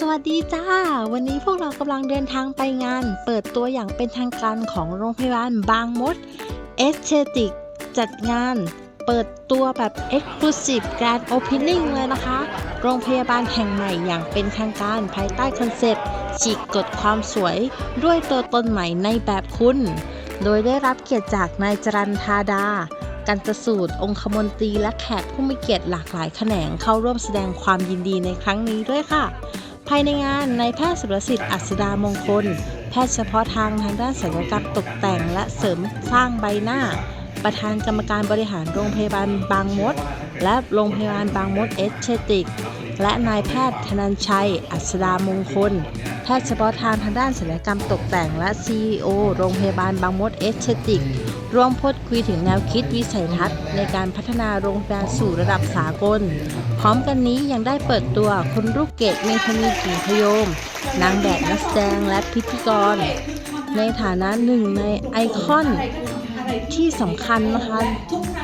สวัสดีจ้า วันนี้พวกเรากำลังเดินทางไปงาน เปิดตัวอย่างเป็นทางการของโรงพยาบาลบางมดเอสเ t ติกจัดงาน เปิดตัวแบบ Exclusive Grand Opening เลยนะคะ โรงพยาบาลแห่งใหม่อย่างเป็นทางการภายใต้คอนเซปต์ฉีกกฎความสวยด้วยตัวตนใหม่ในแบบคุณ โดยได้รับเกียรติจากนายจรันธาดากันตสูตร องคมนตรีและแขกผู้มีเกียรติหลากหลายแขนงเข้าร่วมแสดงความยินดีในครั้งนี้ด้วยค่ะ ภายในงานนายแพทย์สุรสิทธิ์อัศดามงคล แพทย์เฉพาะทางทางด้านศัลยกรรมตกแต่งและเสริมสร้างใบหน้า ประธานกรรมการบริหารโรงพยาบาลบางมด และโรงพยาบาลบางมดเอสเชติก และนายแพทย์ธนันชัย อัศดามงคล แพทย์เฉพาะทางทางด้านศัลยกรรมตกแต่งและ CEO โรงพยาบาลบางมดเอสเชติก ร่วมพูดคุยถึงแนวคิดวิสัยทัศน์ ในการพัฒนาโรงพยาบาลสู่ระดับสากล พร้อมกันนี้ยังได้เปิดตัวคุณลูกเกดเมธานีกิ่งพยม นางแบบนักแสดงและพิธีกร ในฐานะหนึ่งในไอคอนที่สำคัญนะคะ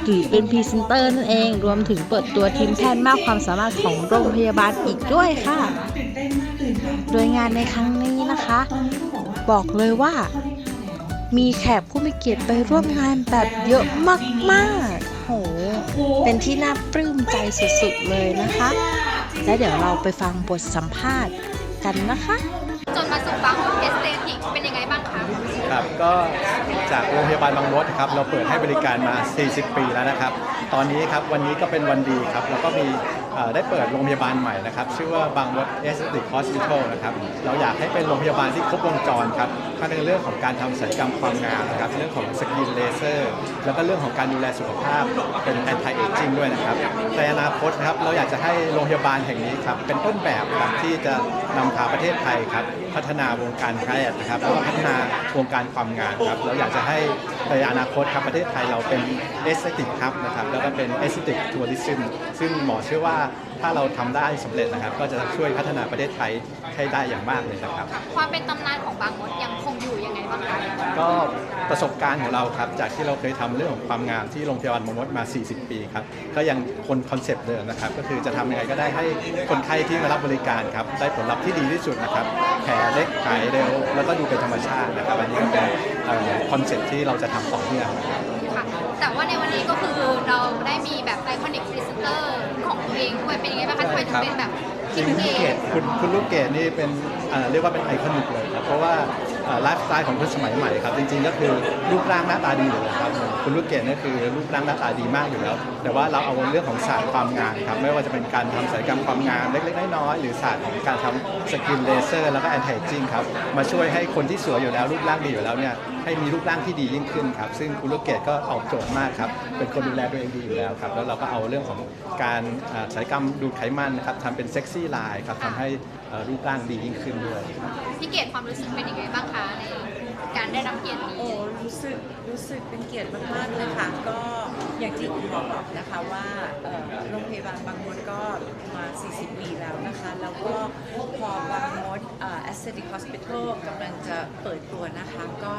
หรือเป็นพรีเซนเตอร์นั่นเอง รวมถึงเปิดตัวทีมแพทย์มากความสามารถของโรงพยาบาลอีกด้วยค่ะ โดยงานในครั้งนี้นะคะ บอกเลยว่า มีแขกผู้มีเกียรติไปร่วมงานแบบเยอะมากๆ โห เป็นที่น่าปลื้มใจสุดๆเลยนะคะ และเดี๋ยวเราไปฟังบทสัมภาษณ์กันนะคะ จนมาสู่บางมดเอสเตติกเป็นยังไงบ้างคะ ครับก็จากโรงพยาบาลบางมดครับเราเปิดให้บริการมา 40 ปีแล้วนะครับ ตอนนี้ครับวันนี้ก็เป็นวันดีครับแล้วก็มีเอ่อได้เปิดโรงพยาบาลใหม่นะครับ ชื่อว่าบางมดเอสติกฮอสพิทอลนะครับ เราอยากให้เป็นโรงพยาบาลที่ครบวงจรครับทั้งในเรื่องของการทำศัลยกรรมความงามนะครับ เรื่องของสกินเลเซอร์ แล้วก็เรื่องของการดูแลสุขภาพ เป็นแอนตี้เอจจิ้งด้วยนะครับ ในอนาคตนะครับ เราอยากจะให้โรงพยาบาลแห่งนี้ครับ เป็นต้นแบบครับที่จะนำพาประเทศไทยครับ พัฒนาวงการแพทย์นะครับ แล้วก็พัฒนาวงการความงามครับ เราอยากจะให้ในอนาคตครับประเทศไทยเราเป็นเอสติกครับนะครับ แล้วก็เป็นเอสติกทัวริซึมซึ่งหมอเชื่อว่าถ้าเราทำได้สำเร็จนะครับ ก็จะช่วยพัฒนาประเทศไทยให้ได้อย่างมากเลยนะครับ ความเป็นตำนานของบางมดยังคงอยู่ยังไงบ้างคะก็ประสบการณ์ของเราครับ จากที่เราเคยทำเรื่องของความงามที่โรงพยาบาลมงมดมา 40 ปีครับ ก็ยังคนคอนเซปต์เดิมนะครับ ก็คือจะทำยังไงก็ได้ให้คนไข้ที่มารับบริการครับ ได้ผลลัพธ์ที่ดีที่สุดนะครับ แผลเล็กหายเร็ว แล้วก็ดูเป็นธรรมชาตินะครับ อันนี้ก็เป็นคอนเซปต์ที่เราจะทำต่อเนื่องค่ะ แต่ว่าในวันนี้ก็คือเราได้มีแบบไอคอนิกพรีเซนเตอร์ของตัวเองด้วยเป็นยังไงบ้างคะทำไมถึงเป็นแบบคิมคุณเกลูกเกดคุณคุณลูกเกดนี่เป็นเอ่อเรียกว่าเป็นไอคอนิกเลยครับเพราะว่าไลฟ์สไตล์ของคนสมัยใหม่ครับ จริงๆก็คือรูปร่างหน้าตาดีอยู่แล้วครับ คุณลูกเกดนี่คือรูปร่างหน้าตาดีมากอยู่แล้ว แต่ว่าเราเอาเรื่องของศาสตร์ความงามครับไม่ว่าจะเป็นการทำศัลยกรรมความงามเล็กๆน้อยๆหรือศาสตร์ของการทำสกินเลเซอร์ แล้วก็แอนตี้จิ้งครับมาช่วยให้คนที่สวยอยู่แล้วรูปร่างดีอยู่แล้วเนี่ยให้มีรูปร่างที่ดียิ่งขึ้นครับซึ่งคุณลูกเกดก็ตอบโจทย์มากครับเป็นคนดูแลตัวเองดีอยู่แล้วครับแล้วเราก็เอาเรื่องของการศัลยกรรมดูดไขมันนะครับทำเป็นเซ็กซี่ไลน์ครับทำให้รูปร่างดียิ่งขึ้นด้วยพี่เกดความรู้สึกเป็นยังไงบ้างคะใน การได้รับเกียรตินี้ โอ้รู้สึกรู้สึกเป็นเกียรติมากๆเลยค่ะ ก็ อย่างที่คุณหมอบอกนะคะว่าโรงพยาบาลบางมดก็มา 40 ปีแล้วนะคะ แล้วก็พอบางมดเอ่อ Aesthetic Hospital กำลังจะเปิดตัวนะคะ ก็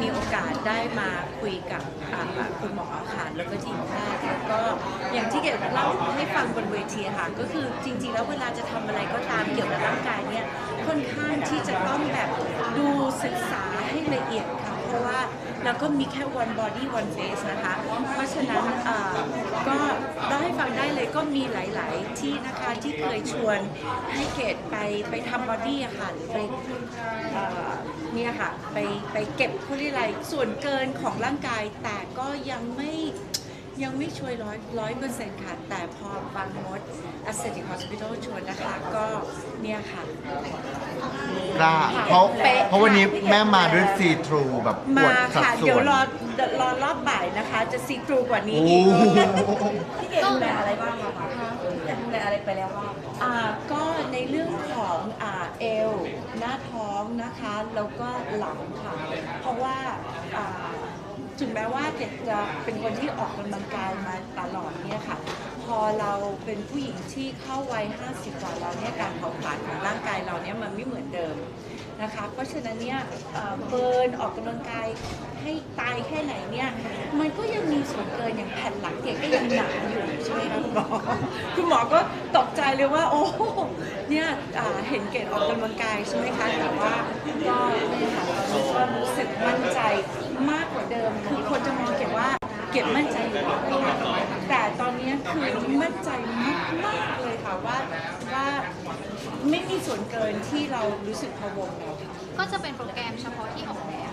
มีโอกาสได้มาคุยกับคุณหมอค่ะแล้วก็ทีมแพทย์แล้วก็อย่างที่เกดเล่าให้ฟังบนเวทีค่ะ ก็คือจริงๆ แล้วเวลาจะทำอะไรก็ตามเกี่ยวกับร่างกายเนี่ยค่อนข้างที่จะต้องแบบดูศึกษาให้ละเอียดค่ะ เพราะว่าเราก็มีแค่ one body one face นะคะ เพราะฉะนั้นก็เล่าให้ฟังได้เลยก็มีหลาย ๆ ที่นะคะที่เคยชวนให้เกดไปไปทำบอดี้อะค่ะหรือไปเอ่อเนี่ยค่ะไปไปเก็บเขาเรียกอะไรส่วนเกินของร่างกายแต่ก็ยังไม่ ยังไม่ช่วยร้อยร้อยเปอร์เซ็นต์ค่ะ แต่พอบางมด Aesthetic Hospital ชวนนะคะ ก็เนี่ยค่ะ กล้าเพราะเป๊ะ เพราะวันนี้แม่มาด้วยซีทรูแบบปวมาดสัดค่ะ ส่เดี๋ยววนรอรอรอบบ่ายนะคะ จะซีทรูกว่านี้โอ้อีก โหพี่เกดดูแลอะไรบ้างอะคะดูแลอะไรไปแล้วบ้างอ่าก็ในเรื่องของอ่าเอวหน้าท้องนะคะ แล้วก็หลังค่ะ เพราะว่าอ่า ถึงแม้ว่าเด็กจะเป็นคนที่ออกกำลังกายมาตลอดเนี่ยค่ะ พอเราเป็นผู้หญิงที่เข้าวัย 50 กว่าแล้วเนี่ยการเผาผลาญของร่างกายเราเนี่ยมันไม่เหมือนเดิมนะคะ เพราะฉะนั้นเนี่ยเอ่อเบิร์นออกกำลังกายให้ตายแค่ไหนเนี่ย มันก็ยังมีส่วนเกินอย่างแผ่นหลังเกดก็ยังหนาอยู่ใช่ไหมคะคุณหมอคุณหมอก็ตกใจเลยว่า โอ้โหเนี่ยอ่าเห็นเกดออกกำลังกายใช่ไหมคะแต่ว่าก็เนี่ยค่ะตอนนี้ก็รู้สึกมั่นใจ มากกว่าเดิมคือคนจะมองเกดว่าเกดมั่นใจอยู่แล้วค่ะแต่ตอนนี้คือมั่นใจมากๆเลยค่ะว่าว่าไม่มีส่วนเกินที่เรารู้สึกพะวงแล้วค่ะก็จะเป็นโปรแกรมเฉพาะที่ออกแบบ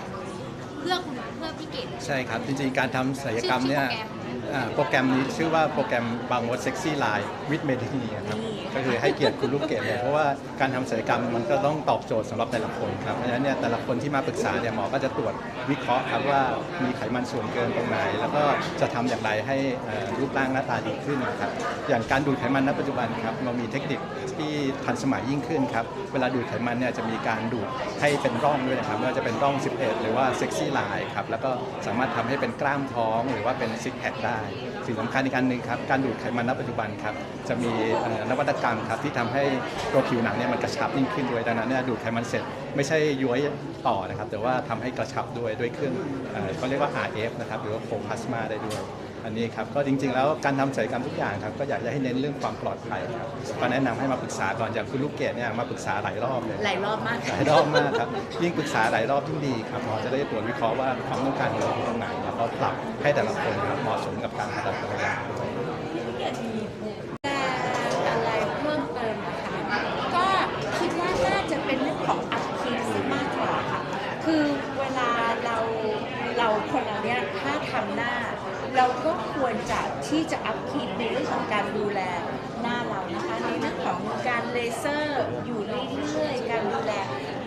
เพื่อคุณเพื่อพี่เกดเลยใช่ครับจริงๆการทำศัลยกรรมเนี่ยชื่ อโปรแกรมอ่าโปรแกรมนี้ชื่อว่าโปรแกรมบางมดเซ็กซี่ไลน์วิดเมดินีครับนี่ก็คือให้เกียรติคุณลูกเกดเนี่ยเพราะว่าการทำศัลยกรรมมันก็ต้องตอบโจทย์สำหรับแต่ละคนครับเพราะฉะนั้นเนี่ยแต่ละคนที่มาปรึกษาเนี่ยหมอก็จะตรวจวิเคราะห์ครับว่ามีไขมันส่วนเกินตรงไหน แล้วก็จะทำอย่างไรให้เอ่อรูปร่างหน้าตาดีขึ้นนะครับอย่างการดูดไขมันณปัจจุบันครับเรามีเทคนิคที่ทันสมัยยิ่งขึ้นครับเวลาดูดไขมันเนี่ยจะมีการดูดให้เป็นร่องด้วยนะครับไม่ว่าจะเป็นร่อง 11 หรือว่าเซ็กซี่ไลน์ครับแล้วก็สามารถทำให้เป็นกล้ามท้องหรือว่าเป็นซิกแพคได้สิ่งสำคัญอีกอันหนึ่งครับการดูดไขมันณปัจจุบันครับจะมีเอ่อนวัตกรรมครับที่ทำให้ตัวผิวหนังเนี่ยมันกระชับยิ่งขึ้นด้วยดังนั้นเนี่ยดูดไขมันเสร็จไม่ใช่ย้วยต่อนะครับแต่ว่าทำให้กระชับด้วยด้วยเครื่องเอ่อเขาเรียกว่า RF นะครับหรือว่าโฟพลาสมาได้ด้วย อันนี้ครับก็จริง ๆ แล้วการทำศัลยกรรมทุกอย่างครับก็อยากจะให้เน้นเรื่องความปลอดภัยครับก็แนะนำให้มาปรึกษาก่อนอย่างคุณลูกเกดเนี่ยมาปรึกษาหลายรอบเลย หลายรอบมาก หลายรอบมากครับยิ่งปรึกษาหลายรอบยิ่งดีครับหมอจะได้ตรวจวิเคราะห์ว่าความต้องการของเราอยู่ตรงไหนแล้วก็ปรับให้แต่ละคนครับเหมาะสมกับการผ่าตัดแต่ละอย่างด้วย แต่อะไรเพิ่มเติมนะคะ ก็คิดว่าน่าจะเป็นเรื่องของอัพคีสมากกว่าค่ะ คือเวลาเราเราคนเราเนี่ยถ้าทำหน้า เราก็ควรจะ ที่จะอัพคีในเรื่องของการดูแลหน้าเรานะคะในเรื่องของการเลเซอร์อยู่เรื่อยๆการดูแล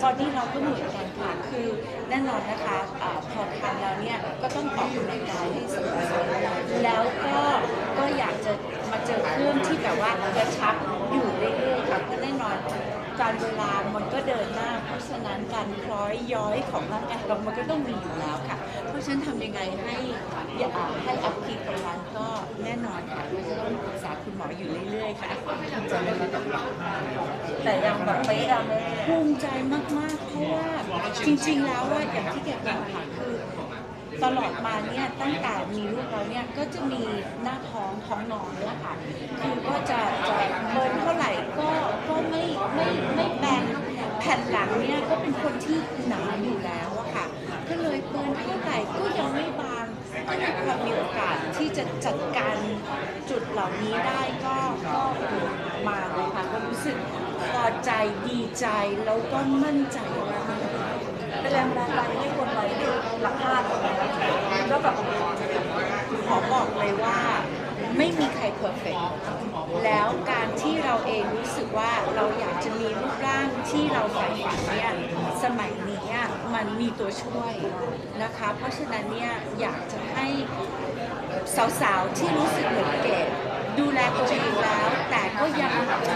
บอดี้เราก็เหมือนกันค่ะคือแน่นอนนะคะอาพอทำแล้วเนี่ยก็ต้องออกกำลังกายให้สม่ำเสมอแล้วก็ก็อยากจะมาเจอเครื่องที่แบบว่ากระชับอยู่เรื่อยๆค่ะเพราะแน่นอน การเวลามันก็เดินหน้า เพราะฉะนั้นการคล้อยย้อยของร่างกายเรามันก็ต้องมีอยู่แล้วค่ะ เพราะฉะนั้นทำยังไงให้อย่าให้อัพคีตรงนั้นก็แน่นอนค่ะเราจะต้องปรึกษาคุณหมออยู่เรื่อยๆค่ะแต่ยังแบบเป๊ะอะแม่ภูมิใจมากๆเพราะว่าจริง ๆ แล้วว่าอย่างที่แกบอกค่ะคือ ตลอดมาเนี่ยตั้งแต่มีลูกเราเนี่ยก็จะมีหน้าท้องท้องนอนเนี่ยค่ะคือก็จะจะเบิร์นเท่าไหร่ก็ก็ไม่ไม่ไม่แบนแผ่นหลังเนี่ยก็เป็นคนที่หนาอยู่แล้วอะค่ะ ก็เลยเบิร์นเท่าไหร่ก็ยังไม่บางก็มีความมีโอกาสที่จะจัดการจุดเหล่านี้ได้ก็ก็มาเลยค่ะก็รู้สึกพอใจดีใจแล้วก็มั่นใจมาก เป็นแรงบันดาลใจให้คนเรได้รักชาติแล้วแบบขอบอกเลยว่าไม่มีใครเพอร์เฟกแล้วการที่เราเองรู้สึกว่าเราอยากจะมีรูปร่างที่เราใฝ่ฝันเนี่ยสมัยนี้มันมีตัวช่วยนะคะ เพราะฉะนั้นเนี่ยอยากจะให้สาวๆที่รู้สึกเหมือนเก ดดูแลตัวเองแล้ว แต่ก็ยัง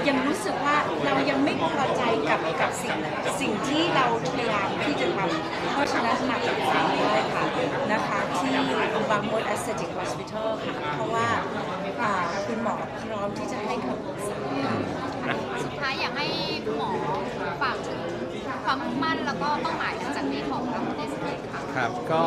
ยังรู้สึกว่าเรายังไม่พอใจกับกับสิ่งสิ่งที่เราพยายามที่จะทำเพราะฉะนั้นมาปรึกษาได้ค่ะนะคะที่บางมด Aesthetic Hospital ค่ะเพราะว่าอ่าคุณหมอพร้อมที่จะให้คำปรึกษาสุดท้ายอยากให้คุณหมอฝากถึงความมุ่งมั่นแล้วก็เป้าหมายหลังจากนี้ของเราเดสเค่ะครับก็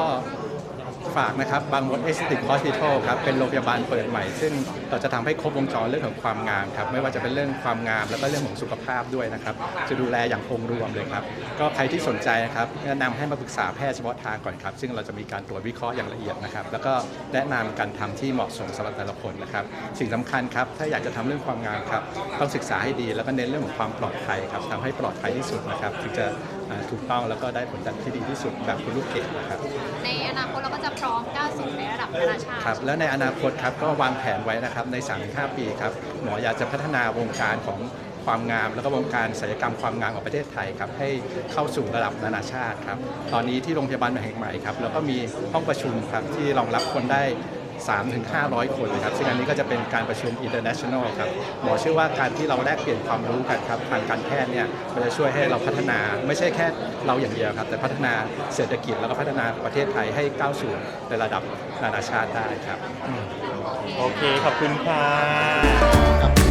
ฝากนะครับบางมดเอสติกฮอสพิทอลครับเป็นโรงพยาบาลเปิดใหม่ ซึ่งเราจะทำให้ครบวงจรเรื่องของความงามครับไม่ว่าจะเป็นเรื่องความงามแล้วก็เรื่องของสุขภาพด้วยนะครับจะดูแลอย่างองค์รวมเลยครับก็ใครที่สนใจนะครับแนะนำให้มาปรึกษาแพทย์เฉพาะทางก่อนครับ ซึ่งเราจะมีการตรวจวิเคราะห์อย่างละเอียดนะครับแล้วก็แนะนำการทำที่เหมาะสมสำหรับแต่ละคนนะครับสิ่งสำคัญครับถ้าอยากจะทำเรื่องความงามครับต้องศึกษาให้ดีแล้วก็เน้นเรื่องของความปลอดภัยครับทำให้ปลอดภัยที่สุดนะครับถึงจะ ถูกต้องแล้วก็ได้ผลลัพธ์ที่ดีที่สุดแบบคุณลูกเกดนะครับ ในอนาคตเราก็จะพร้อมก้าวสู่ในระดับนานาชาติ ครับแล้วในอนาคตครับก็วางแผนไว้นะครับใน 3-5 ปีครับหมออยากจะพัฒนาวงการของความงามแล้วก็วงการศัลยกรรมความงามของประเทศไทยครับให้เข้าสู่ระดับนานาชาติครับตอนนี้ที่โรงพยาบาลแห่งใหม่ครับแล้วก็มีห้องประชุมครับที่รองรับคนได้ 3-500 คนเลยครับซึ่งอันนี้ก็จะเป็นการประชุม international ครับหมอเชื่อว่าการที่เราแลกเปลี่ยนความรู้กันครับทางการแพทย์เนี่ยมันจะช่วยให้เราพัฒนาไม่ใช่แค่เราอย่างเดียวครับ แต่พัฒนาเศรษฐกิจแล้วก็พัฒนาประเทศไทยให้ก้าวสู่ในระดับนานาชาติได้ครับ โอเค ขอบคุณค่ะครับ